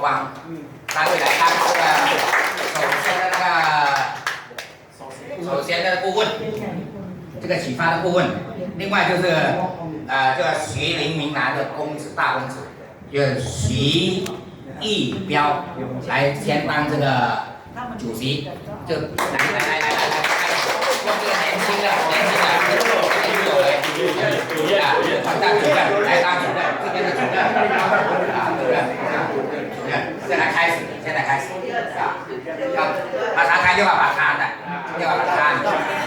往单位来当这个首先的那个首先的顾问，这个启发的顾问，另外就是呃这个徐林云南的公子大公子，叫徐义彪来先当这个主席，就来来来来来来，用这个年轻的年轻的干部来主干，来当主任，来当主任，这边的主任。 ช่ไหมครับครับภาษาไทยเรียกว่าประธานอะเรียกว่าประธาน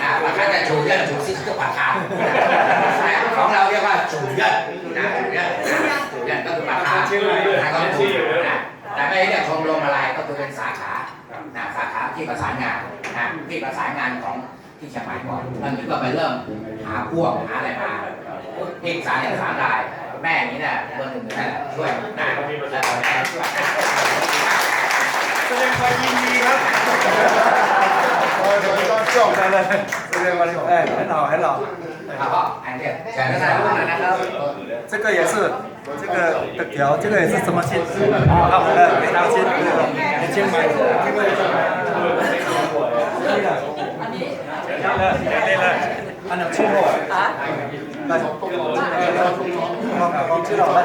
นะประธานจะจูเยื่อจูซิ่สก็ประธานของเราเรียกว่าจูเยื่อนะจูเยื่อจูยื่ก็คือประธานนะก็ถูกนะแต่ไม่เรียกชมรมอะไรก็คือเป็นสาขานะสาขาที่ประสานงานนะที่ประสานงานของที่เชียงใหม่ก่อนมันถึงก็ไปเริ่มหาพวกหาอะไรมาเอกสารเองสารได้แม่นี้เนี่ยเบอร์หนึ่งนั่นแหช่วย แสดงความยินดีครับโอ้ยผมต้องจบกันเลยแสดงความเออ很好很好好不好？哎，对，讲的是这个也是这个的条这个也是什么亲好呃非常亲年轻买นี่เลยอันนั้นชื่อ我来光光知道来